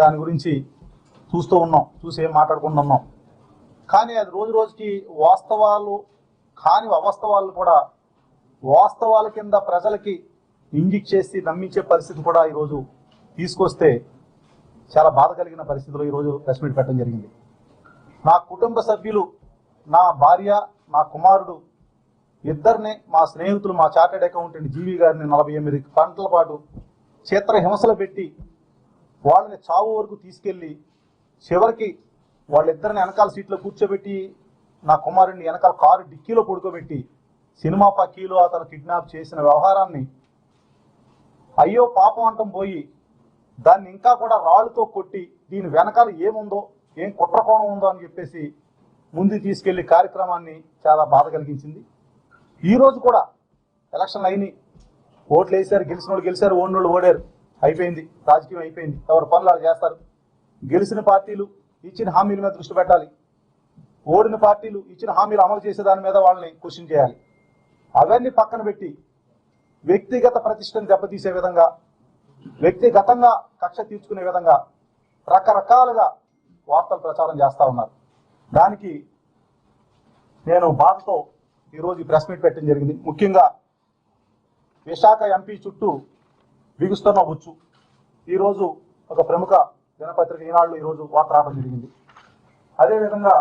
దాని గురించి చూస్తూ ఉన్నాం చూసి ఏం మాట్లాడుకుంటూ ఉన్నాం. కానీ అది రోజు రోజుకి వాస్తవాలు కాని అవాస్తవాలు కూడా వాస్తవాల కింద ప్రజలకి ఇంజిక్ చేసి నమ్మించే పరిస్థితి కూడా ఈరోజు తీసుకొస్తే చాలా బాధ కలిగిన పరిస్థితిలో ఈరోజు ప్రెస్ మీట్ పెట్టడం జరిగింది. నా కుటుంబ సభ్యులు నా భార్య నా కుమారుడు ఇద్దరిని మా స్నేహితులు మా చార్టెడ్ అకౌంటెంట్ జీవి గారిని నలభై ఎనిమిది గంటల పాటు క్షేత్ర హింసలు పెట్టి వాళ్ళని చావు వరకు తీసుకెళ్ళి చివరికి వాళ్ళిద్దరిని వెనకాల సీట్లో కూర్చోబెట్టి నా కుమారుడిని వెనకాల కారు డిక్కీలో పడుకోబెట్టి సినిమా పక్కీలో అతను కిడ్నాప్ చేసిన వ్యవహారాన్ని అయ్యో పాపం అంటం పోయి దాన్ని ఇంకా కూడా రాళ్ళతో కొట్టి దీని వెనకాల ఏముందో ఏం కుట్రకోణం ఉందో అని చెప్పేసి ముందు తీసుకెళ్ళి కార్యక్రమాన్ని చాలా బాధ కలిగించింది. ఈరోజు కూడా ఎలక్షన్ అయినాయి ఓట్లు వేసారు గెలిచిన వాళ్ళు గెలిచారు ఓడినోళ్ళు ఓడారు. అయిపోయింది రాజకీయం అయిపోయింది. ఎవరు పనులు వాళ్ళు చేస్తారు? గెలిచిన పార్టీలు ఇచ్చిన హామీల మీద దృష్టి పెట్టాలి. ఓడిన పార్టీలు ఇచ్చిన హామీలు అమలు చేసే దాని మీద వాళ్ళని క్వశ్చన్ చేయాలి. అవన్నీ పక్కన పెట్టి వ్యక్తిగత ప్రతిష్టను దెబ్బతీసే విధంగా వ్యక్తిగతంగా కక్ష తీర్చుకునే విధంగా రకరకాలుగా వార్తలు ప్రచారం చేస్తూ ఉన్నారు. దానికి నేను బాధతో ఈరోజు ప్రెస్ మీట్ పెట్టడం జరిగింది. ముఖ్యంగా విశాఖ ఎంపీ చుట్టూ బిగుస్తున్న అవ్వచ్చు ఈరోజు ఒక ప్రముఖ దినపత్రిక ఈనాళ్ళు ఈరోజు వార్త రావడం జరిగింది అదేవిధంగా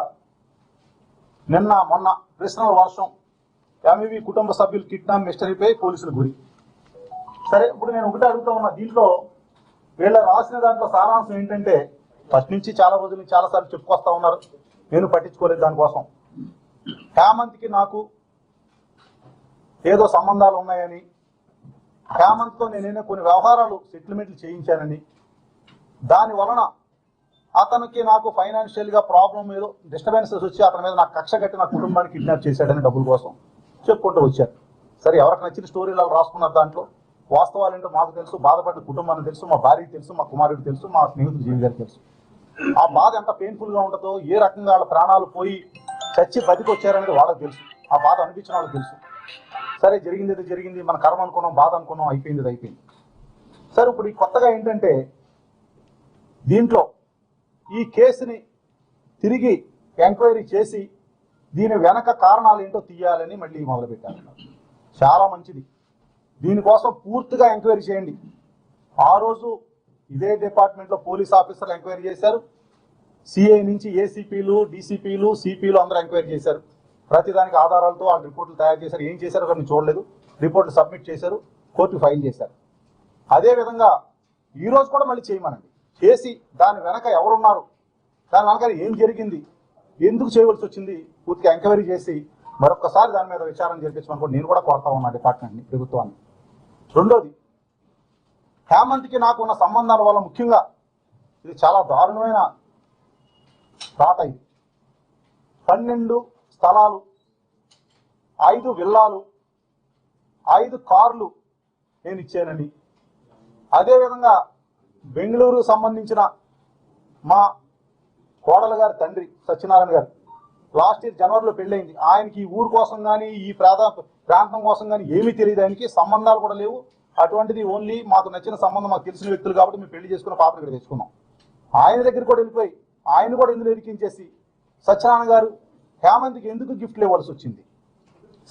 నిన్న మొన్న కృష్ణల వర్షం ఎంఈవి కుటుంబ సభ్యులు కిడ్నాప్ మిస్టరీపై పోలీసులు గురి. సరే ఇప్పుడు నేను ఒకటే అడుగుతా ఉన్నా దీంట్లో వీళ్ళ రాసిన దాంట్లో సారాంశం ఏంటంటే ఫస్ట్ నుంచి చాలా రోజుల నుంచి చాలాసార్లు చెప్పుకొస్తా ఉన్నారు నేను పట్టించుకోలేదు దానికోసం. హేమంత్కి నాకు ఏదో సంబంధాలు ఉన్నాయని హేమంత్తో నేనైనా కొన్ని వ్యవహారాలు సెటిల్మెంట్లు చేయించానని. దాని వలన అతనికి నాకు ఫైనాన్షియల్గా ప్రాబ్లం ఏదో డిస్టర్బెన్సెస్ వచ్చి అతని మీద నాకు కక్ష కట్టి నా కుటుంబాన్ని కిడ్నాప్ చేశాడని డబ్బుల కోసం చెప్పుకుంటూ వచ్చారు. సరే ఎవరికి నచ్చిన స్టోరీలు వాళ్ళు రాసుకున్నారు దాంట్లో? వాస్తవాలు ఏంటో మాకు తెలుసు బాధపడిన కుటుంబానికి తెలుసు మా భార్యకి తెలుసు మా కుమారుడికి తెలుసు మా స్నేహితుడు జీవి గారికి తెలుసు. ఆ బాధ ఎంత పెయిన్ఫుల్గా ఉంటుందో ఏ రకంగా వాళ్ళ ప్రాణాలు పోయి చచ్చి బతికొచ్చారనేది వాళ్ళకి తెలుసు. ఆ బాధ అనిపించిన వాళ్ళకి తెలుసు. సరే జరిగింది అది జరిగింది మన కర్మ అనుకున్నాం బాధ అనుకున్నాం అయిపోయింది అది అయిపోయింది. సరే ఇప్పుడు ఈ కొత్తగా ఏంటంటే దీంట్లో ఈ కేసుని తిరిగి ఎంక్వైరీ చేసి దీని వెనక కారణాలు ఏంటో తీయాలని మళ్ళీ మొదలుపెట్టారు. చాలా మంచిది. దీనికోసం పూర్తిగా ఎంక్వైరీ చేయండి. ఆ రోజు ఇదే డిపార్ట్మెంట్లో పోలీస్ ఆఫీసర్లు ఎంక్వైరీ చేశారు. సిఐ నుంచి ఏసీపీలు డీసీపీలు సిపిలు అందరూ ఎంక్వైరీ చేశారు. ప్రతిదానికి ఆధారాలతో ఆ రిపోర్ట్లు తయారు చేశారు. ఏం చేశారో కానీ చూడలేదు. రిపోర్ట్లు సబ్మిట్ చేశారు. కోర్టు ఫైల్ చేశారు. అదేవిధంగా ఈరోజు కూడా మళ్ళీ చేయమనండి. చేసి దాని వెనక ఎవరున్నారు? దాని వెనక ఏం జరిగింది? ఎందుకు చేయవలసి వచ్చింది? పూర్తిగా ఎంక్వైరీ చేసి మరొకసారి దాని మీద విచారణ జరిపించమని కూడా నేను కూడా కోరుతా ఉన్నా డిపార్ట్మెంట్ని ప్రభుత్వాన్ని. రెండోది హేమంత్కి నాకు ఉన్న సంబంధాల వల్ల ముఖ్యంగా ఇది చాలా దారుణమైన రాత ఇది. పన్నెండు స్థలాలు ఐదు విల్లాలు ఐదు కార్లు నేను ఇచ్చానండి. అదేవిధంగా బెంగళూరు సంబంధించిన మా కోడల గారి తండ్రి సత్యనారాయణ గారు లాస్ట్ ఇయర్ జనవరిలో పెళ్ళైంది ఆయనకి ఈ ఊరు కోసం కానీ ఈ ప్రాంత ప్రాంతం కోసం కానీ ఏమీ తెలియదు. ఆయనకి సంబంధాలు కూడా లేవు. అటువంటిది ఓన్లీ మాకు నచ్చిన సంబంధం మాకు తెలిసిన వ్యక్తులు కాబట్టి మేము పెళ్ళి చేసుకున్న పాపను ఇక్కడ తెచ్చుకున్నాం. ఆయన దగ్గర కూడా వెళ్ళిపోయి ఆయన కూడా ఇందులో ఇరికించేసి సత్యనారాయణ గారు హేమంత్కి ఎందుకు గిఫ్ట్లు ఇవ్వాల్సి వచ్చింది?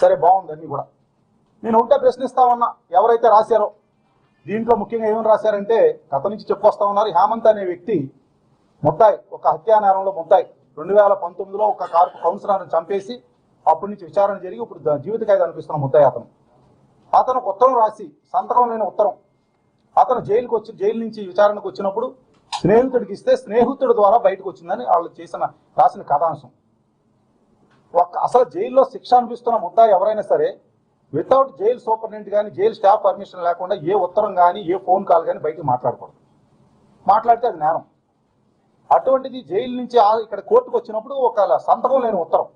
సరే బాగుంది అన్నీ కూడా. నేను ఒకటే ప్రశ్నిస్తా ఉన్నా ఎవరైతే రాశారో. దీంట్లో ముఖ్యంగా ఏమని రాశారంటే కథ నుంచి చెప్పుకొస్తా ఉన్నారు. హేమంత్ అనే వ్యక్తి ముద్దాయి ఒక హత్యా నేరంలో ముద్దాయి. రెండు వేల పంతొమ్మిదిలో ఒక కార్పు కౌన్సిలర్ని చంపేసి అప్పటి నుంచి విచారణ జరిగి ఇప్పుడు జీవిత ఖైదు అనిపిస్తున్న ముద్దాయి అతను. అతను ఒక ఉత్తరం రాసి సంతకం లేని ఉత్తరం. అతను జైలుకి వచ్చి జైలు నుంచి విచారణకు వచ్చినప్పుడు స్నేహితుడికి ఇస్తే స్నేహితుడి ద్వారా బయటకు వచ్చిందని వాళ్ళు చేసిన రాసిన కథాంశం. అసలు జైల్లో శిక్ష అనిపిస్తున్న ముద్దా ఎవరైనా సరే వితౌట్ జైలు సూపరింటెండెంట్ కానీ జైలు స్టాఫ్ పర్మిషన్ లేకుండా ఏ ఉత్తరం కానీ ఏ ఫోన్ కాల్ కానీ బయటికి మాట్లాడకూడదు. మాట్లాడితే అది నేరం. అటువంటిది జైలు నుంచి ఇక్కడ కోర్టుకు వచ్చినప్పుడు ఒక సంతకం లేని ఉత్తరం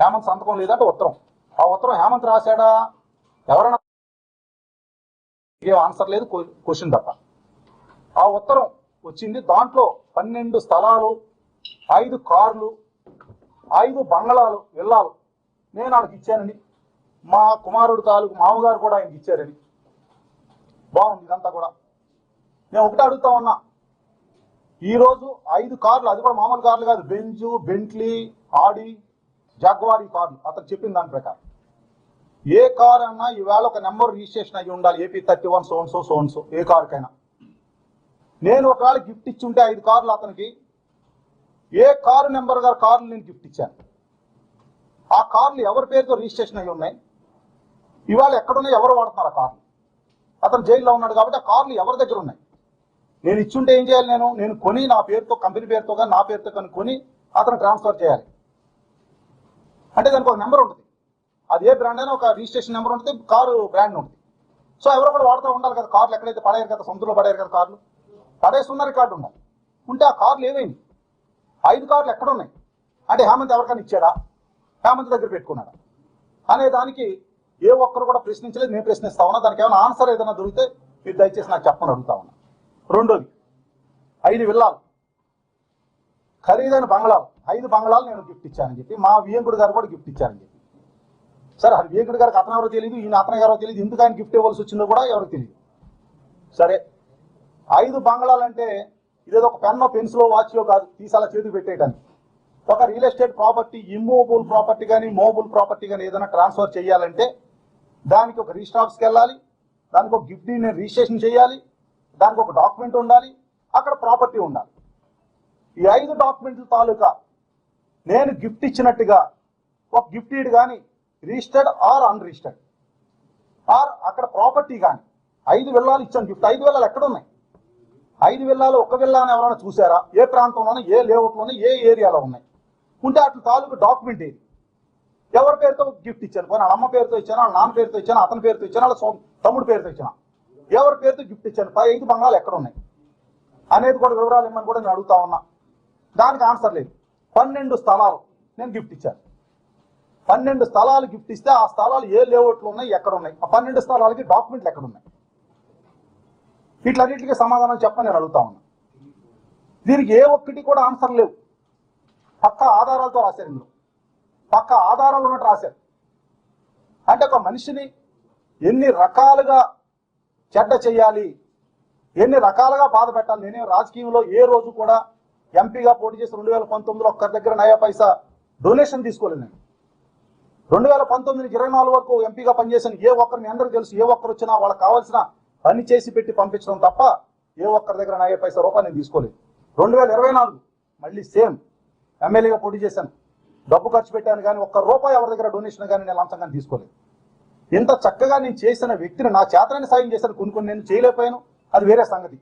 హేమంత్ సంతకం లేదంటే ఉత్తరం. ఆ ఉత్తరం హేమంత్ రాశాడా? ఎవరైనా ఏం ఆన్సర్ లేదు క్వశ్చన్ తప్ప. ఆ ఉత్తరం వచ్చింది దాంట్లో పన్నెండు స్థలాలు ఐదు కార్లు ఐదు బంగళాలు వెళ్ళాలి నేను వాళ్ళకి ఇచ్చానని. మా కుమారుడు తాలూకు మామగారు కూడా ఆయనకి ఇచ్చారని. బాగుంది ఇదంతా కూడా. నేను ఒకటే అడుగుతా ఉన్నా. ఈరోజు ఐదు కార్లు అది కూడా మామూలు కార్లు కాదు. బెంజు బెంట్లీ ఆడి జాగ్వార్ కార్లు. అతను చెప్పిన దాని ప్రకారం. ఏ కార్ అన్నా ఈవేళ ఒక నెంబర్ రిజిస్ట్రేషన్ అయ్యి ఉండాలి. ఏపీ థర్టీ వన్ సోన్సో సోన్సో ఏ కార్కైనా. నేను ఒకవేళ గిఫ్ట్ ఇచ్చి ఉంటే ఐదు కార్లు అతనికి. ఏ కారు నెంబర్ గారు కార్లు నేను గిఫ్ట్ ఇచ్చాను. ఆ కార్లు ఎవరి పేరుతో రిజిస్ట్రేషన్ అయ్యి ఉన్నాయి? ఇవాళ ఎక్కడున్నాయి? ఎవరు వాడుతున్నారు ఆ కార్లు? అతను జైల్లో ఉన్నాడు కాబట్టి ఆ కార్లు ఎవరి దగ్గర ఉన్నాయి? నేను ఇచ్చుంటే ఏం చేయాలి నేను? నేను కొని నా పేరుతో కంపెనీ పేరుతో కానీ నా పేరుతో కానీ కొని అతను ట్రాన్స్ఫర్ చేయాలి. అంటే దానికి ఒక నెంబర్ ఉంటుంది. అది ఏ బ్రాండ్ అయినా ఒక రిజిస్ట్రేషన్ నెంబర్ ఉంటుంది కారు బ్రాండ్ ఉంటుంది. సో ఎవరో కూడా వాడుతూ ఉండాలి కదా కార్లు ఎక్కడైతే పడేయారు కదా సొంతలో పడేయారు కదా కార్లు? పడేస్తున్న రికార్డు ఉండాలి ఉంటే ఆ కార్లు ఏమైంది? ఐదు కార్లు ఎక్కడున్నాయి? అంటే హేమంత్ ఎవరికైనా ఇచ్చాడా? హేమంత్ దగ్గర పెట్టుకున్నాడా? అనే దానికి ఏ ఒక్కరు కూడా ప్రశ్నించలేదు. నేను ప్రశ్నిస్తా ఉన్నా. దానికి ఏమైనా ఆన్సర్ ఏదైనా దొరికితే మీరు దయచేసి నాకు చెప్పమని అడుగుతా ఉన్నా. రెండోది ఐదు విల్లాలు. ఖరీదైన బంగ్లాలు. ఐదు బంగ్లాలు నేను గిఫ్ట్ ఇచ్చానని చెప్పి మా వియంకుడు గారు కూడా గిఫ్ట్ ఇచ్చారని చెప్పి. సరే అది వియంకుడు గారికి అతను ఎవరో తెలియదు ఈయన అతను ఎవరో తెలియదు ఎందుకు ఆయన గిఫ్ట్ ఇవ్వాల్సి వచ్చిందో కూడా ఎవరికి తెలియదు సరే ఐదు బంగ్లాలు అంటే ఇదేదో ఒక పెన్నో పెన్సిలో వాచ్లో కాదు తీసాల చేతికి పెట్టేయడానికి ఒక real estate property immovable property కానీ మోబుల్ ప్రాపర్టీ కానీ ఏదైనా ట్రాన్స్ఫర్ చేయాలంటే దానికి ఒక రిజిస్టర్ ఆఫీస్కి వెళ్ళాలి దానికి ఒక గిఫ్ట్ నేను రిజిస్ట్రేషన్ చేయాలి దానికి ఒక డాక్యుమెంట్ ఉండాలి అక్కడ ప్రాపర్టీ ఉండాలి. ఈ ఐదు డాక్యుమెంట్ల తాలూకా నేను గిఫ్ట్ ఇచ్చినట్టుగా ఒక గిఫ్ట్ ఇడ్ కానీ రిజిస్టర్డ్ ఆర్ అన్రిజిస్టర్డ్. ఆర్ అక్కడ ప్రాపర్టీ కానీ ఐదు వెళ్ళాలి ఇచ్చాను గిఫ్ట్. ఐదు విల్లాలు ఎక్కడ ఉన్నాయి? ఐదు విల్లాలు ఒక విల్లా అని ఎవరైనా చూసారా? ఏ ప్రాంతంలోనే ఏ లేఅవుట్లోనే ఏ ఏరియాలో ఉన్నాయి? ఉంటే అటు తాలూకు డాక్యుమెంట్ ఏది? ఎవరి పేరుతో గిఫ్ట్ ఇచ్చాను? పోనీ వాళ్ళ అమ్మ పేరుతో ఇచ్చాను? వాళ్ళ నాన్న పేరుతో ఇచ్చాను? అతని పేరుతో ఇచ్చాను? వాళ్ళ తమ్ముడు పేరుతో ఇచ్చాను? ఎవరి పేరుతో గిఫ్ట్ ఇచ్చాను? పై ఐదు బంగాళాలు ఎక్కడ ఉన్నాయి? అనేది కూడా వివరాలు ఇమ్మని కూడా నేను అడుగుతా ఉన్నా. దానికి ఆన్సర్ లేదు. పన్నెండు స్థలాలు నేను గిఫ్ట్ ఇచ్చాను. పన్నెండు స్థలాలు గిఫ్ట్ ఇస్తే ఆ స్థలాలు ఏ లేఅవుట్లు ఉన్నాయి? ఎక్కడ ఉన్నాయి? ఆ పన్నెండు స్థలాలకి డాక్యుమెంట్లు ఎక్కడ ఉన్నాయి? వీటిలన్నిటికీ సమాధానం చెప్పని నేను అడుగుతా ఉన్నా. దీనికి ఏ ఒక్కటి కూడా ఆన్సర్ లేవు. పక్క ఆధారాలతో రాశారు ఇందులో. పక్క ఆధారాలు ఉన్నట్టు రాశారు. అంటే ఒక మనిషిని ఎన్ని రకాలుగా చెడ్డ చేయాలి ఎన్ని రకాలుగా బాధ పెట్టాలి నేనే రాజకీయంలో ఏ రోజు కూడా ఎంపీగా పోటీ చేసి రెండు వేల పంతొమ్మిదిలో ఒక్కరి దగ్గర నయా పైసా డొనేషన్ తీసుకోలేదు నేను. రెండు వేల పంతొమ్మిది ఇరవై నాలుగు వరకు ఎంపీగా పనిచేసిన ఏ ఒక్కరిని అందరికీ తెలుసు ఏ ఒక్కరు వచ్చినా వాళ్ళకి కావాల్సిన పని చేసి పెట్టి పంపించడం తప్ప ఏ ఒక్కరి దగ్గర నయా పైసా రూపాయి నేను తీసుకోలేదు. రెండు వేల ఇరవై నాలుగు మళ్ళీ సేమ్ ఎమ్మెల్యేగా పోటీ చేశాను. డబ్బు ఖర్చు పెట్టాను కానీ ఒక్క రూపాయి ఎవరి దగ్గర డొనేషన్ కానీ నేను లంచం కానీ తీసుకోలేదు. ఇంత చక్కగా నేను చేసిన వ్యక్తిని నా చేతనని సాయం చేశాను. కొన్ని కొన్ని నేను చేయలేకపోయాను. అది వేరే సంగతి.